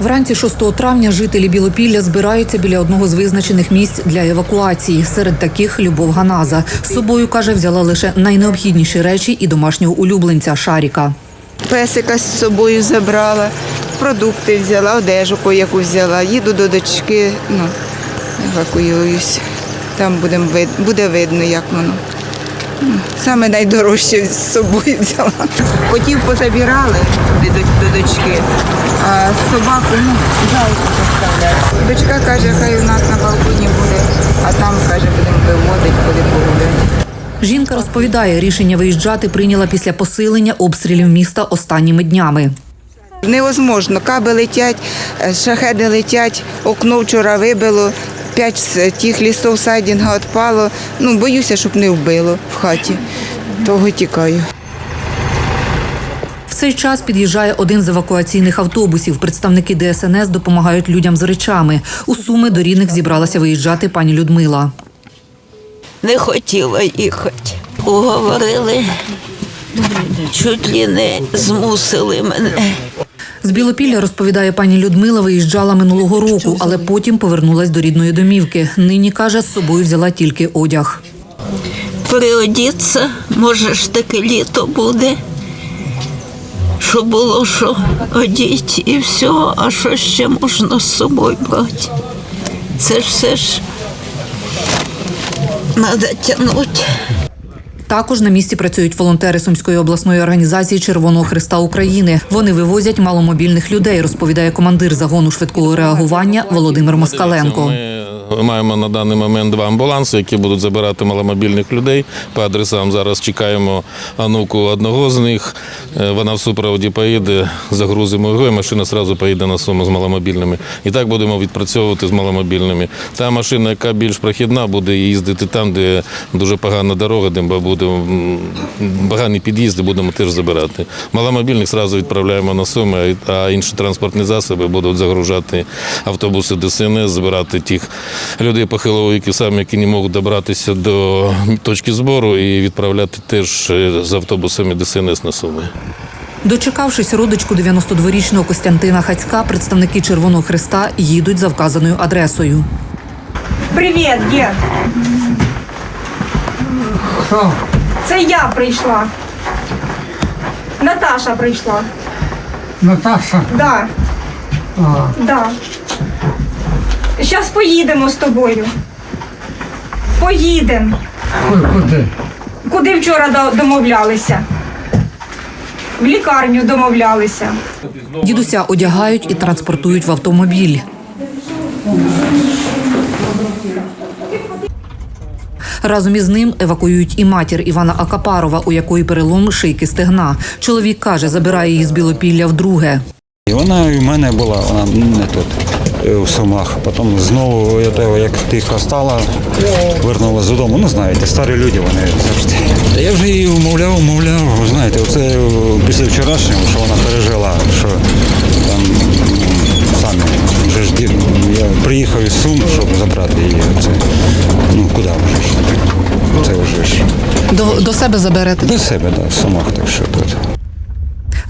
Вранці 6 травня жителі Білопілля збираються біля одного з визначених місць для евакуації. Серед таких Любов Ганаза. З собою, каже, взяла лише найнеобхідніші речі і домашнього улюбленця Шаріка. Песика з собою забрала, продукти взяла, одежу яку взяла. Їду до дочки, ну, евакуююсь. Там буде видно, як воно. Саме найдорожче з собою взяла. Котів позабирали до, до дочки, а собаку ну, зайку поставляють. Дочка каже, хай у нас на балконі буде, а там, каже, будемо виводити, коли погуляти. Жінка розповідає, рішення виїжджати прийняла після посилення обстрілів міста останніми днями. Невозможно. Каби летять, е, шахеди летять, окно вчора вибило, п'ять з тих лісов сайдінга відпало. Ну, боюся, щоб не вбило в хаті. Того тікаю. В цей час під'їжджає один з евакуаційних автобусів. Представники ДСНС допомагають людям з речами. У Суми до рідних зібралася виїжджати пані Людмила. не хотіла їхати. Уговорили, чуть ли не змусили мене. З Білопілля, розповідає пані Людмила, виїжджала минулого року, але потім повернулась до рідної домівки. Нині, каже, з собою взяла тільки одяг. Приодіться, може ж таке літо буде. Що було, що одіть і все, а що ще можна з собою брати? Це ж все ж треба тягнути. Також на місці працюють волонтери Сумської обласної організації Червоного Христа України. Вони вивозять маломобільних людей, розповідає командир загону швидкого реагування Володимир Москаленко. Ми маємо на даний момент два амбуланси, які будуть забирати маломобільних людей. По адресам зараз чекаємо онуку одного з них. Е, Вона в супроводі поїде, загрузимо його, і машина одразу поїде на суму з маломобільними. І так будемо відпрацьовувати з маломобільними. Та машина, яка більш прохідна, буде їздити там, де дуже погана дорога, де буде м, погані під'їзди, будемо теж забирати. Маломобільних одразу відправляємо на суми, а інші транспортні засоби будуть загружати автобуси ДСНС, збирати тих людей похилого віку, саме які не можуть добратися до точки збору, і відправляти теж е, з автобусами ДСНС на суми. Дочекавшись родичку 92-річного Костянтина Хацька, представники Червоного Христа їдуть за вказаною адресою. Привіт, дід. Що? Це я прийшла. Наташа прийшла. Наташа, Да. а, Да. Зараз поїдемо з тобою. Поїдемо. куди? Куди вчора домовлялися? В лікарню домовлялися. Дідуся одягають і транспортують в автомобіль. Разом із ним евакуюють і матір Івана Акапарова, у якої перелом шийки стегна. Чоловік каже, забирає її з Білопілля вдруге. І вона в мене була, вона не тут, е, в Сумах. Потім знову, я як тихо стала, вернулася додому. Ну, знаєте, старі люди вони завжди. Я вже її умовляв, умовляв. Знаєте, оце е, після вчорашнього, що вона пережила, що там самі вже ж дід- я приїхав із Сум, щоб забрати її. Це, ну, куди вже ж? Це вже ж. До, до себе заберете. До себе, так, в Сумах, так що тут.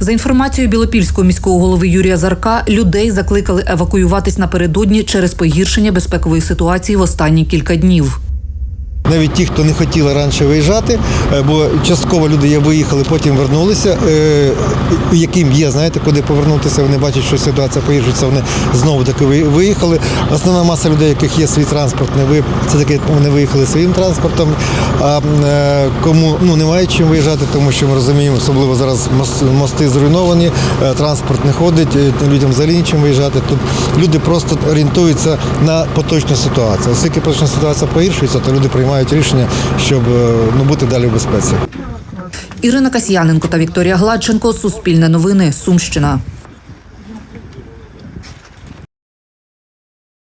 За інформацією Білопільського міського голови Юрія Зарка, людей закликали евакуюватись напередодні через погіршення безпекової ситуації в останні кілька днів. Навіть ті, хто не хотіли раніше виїжджати, е, бо частково люди є виїхали, потім вернулися, е, яким є, знаєте, куди повернутися, вони бачать, що ситуація погіршується, вони знову таки виїхали. Основна маса людей, яких є свій транспорт, не ви це таки вони виїхали своїм транспортом. А е, кому ну немає чим виїжджати, тому що ми розуміємо, особливо зараз мости зруйновані, транспорт не ходить, людям взагалі нічим виїжджати. Тут люди просто орієнтуються на поточну ситуацію. Оскільки поточна ситуація погіршується, то люди приймають рішення, щоб е, ну, бути далі в безпеці. Ірина Касьяненко та Вікторія Гладченко. Суспільне новини. Сумщина.